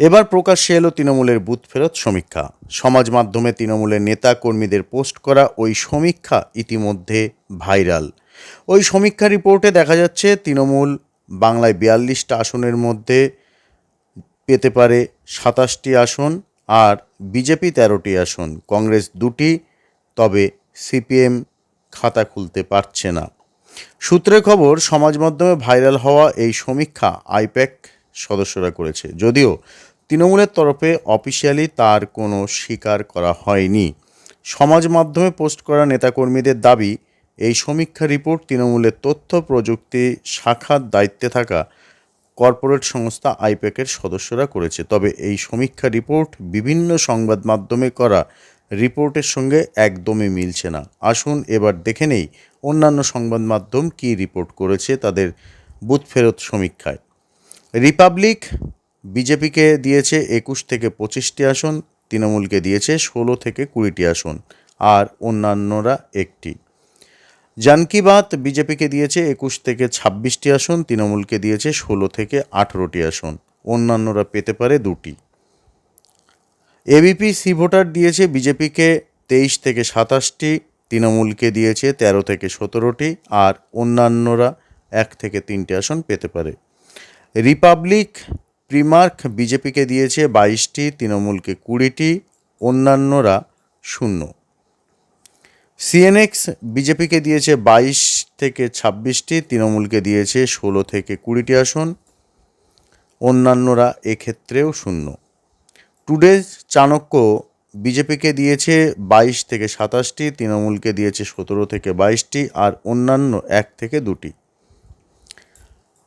এবার প্রকাশ্যে এলো তৃণমূলের বুথ ফেরত সমীক্ষা। সমাজ মাধ্যমে তৃণমূলের নেতা কর্মীদের পোস্ট করা ওই সমীক্ষা ইতিমধ্যে ভাইরাল। ওই সমীক্ষা রিপোর্টে দেখা যাচ্ছে তৃণমূল বাংলায় বিয়াল্লিশটা আসনের মধ্যে পেতে পারে সাতাশটি আসন আর বিজেপি তেরোটি আসন, কংগ্রেস দুটি, তবে সিপিএম খাতা খুলতে পারছে না। সূত্রে খবর, সমাজ মাধ্যমে ভাইরাল হওয়া এই সমীক্ষা আইপ্যাক সদস্যরা করেছে। যদিও তৃণমূলের তরফে অফিসিয়ালি তার কোনো স্বীকার করা হয়নি। সমাজ মাধ্যমে পোস্ট করা নেতাকর্মীদের দাবি, এই সমীক্ষা রিপোর্ট তৃণমূলের তথ্য, প্রযুক্তি, শাখার দায়িত্বে থাকা কর্পোরেট সংস্থা আইপ্যাকের সদস্যরা করেছে। তবে এই সমীক্ষা রিপোর্ট বিভিন্ন সংবাদ মাধ্যমে করা রিপোর্টের সঙ্গে একদমই মিলছে না। আসুন এবার দেখে নেই অন্যান্য সংবাদ মাধ্যম কী রিপোর্ট করেছে তাদের বুথ ফেরত সমীক্ষায়। রিপাবলিক বিজেপিকে দিয়েছে একুশ থেকে পঁচিশটি আসন, তৃণমূলকে দিয়েছে ষোলো থেকে কুড়িটি আসন, আর অন্যান্যরা একটি। জানকি বাত বিজেপিকে দিয়েছে একুশ থেকে ছাব্বিশটি আসন, তৃণমূলকে দিয়েছে ষোলো থেকে আঠেরোটি আসন, অন্যান্যরা পেতে পারে দুটি। এবিপি সি ভোটার দিয়েছে বিজেপিকে তেইশ থেকে সাতাশটি, তৃণমূলকে দিয়েছে তেরো থেকে সতেরোটি, আর অন্যান্যরা এক থেকে তিনটি আসন পেতে পারে। রিপাবলিক প্রিমার্ক বিজেপিকে দিয়েছে বাইশটি, তৃণমূলকে কুড়িটি, অন্যান্যরা শূন্য। সিএনএক্স বিজেপিকে দিয়েছে বাইশ থেকে ছাব্বিশটি, তৃণমূলকে দিয়েছে ষোলো থেকে কুড়িটি আসন, অন্যান্যরা এক্ষেত্রেও শূন্য। টুডেজ চাণক্য বিজেপিকে দিয়েছে বাইশ থেকে সাতাশটি, তৃণমূলকে দিয়েছে সতেরো থেকে বাইশটি, আর অন্যান্য এক থেকে দুটি।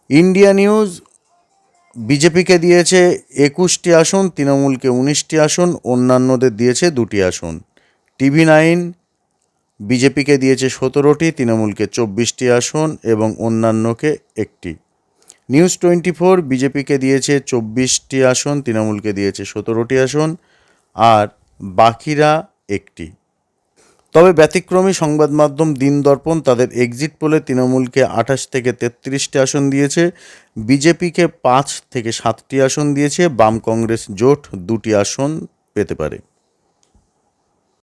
ইন্ডিয়া নিউজ বিজেপিকে দিয়েছে একুশটি আসন, তৃণমূলকে উনিশটি আসন, অন্যান্যদের দিয়েছে দুটি আসন। টিভি নাইন বিজেপিকে দিয়েছে সতেরোটি, তৃণমূলকে চব্বিশটি আসন এবং অন্যান্যকে একটি। নিউজ টোয়েন্টি ফোর বিজেপিকে দিয়েছে চব্বিশটি আসন, তৃণমূলকে দিয়েছে সতেরোটি আসন, আর বাকিরা একটি। তবে ব্যতিক্রমী সংবাদ মাধ্যম দিন দর্পণ তাদের এক্সিট পোলে তৃণমূলকে আঠাশ থেকে তেত্রিশটি আসন দিয়েছে, বিজেপিকে পাঁচ থেকে সাতটি আসন দিয়েছে, বাম কংগ্রেস জোট দুটি আসন পেতে পারে।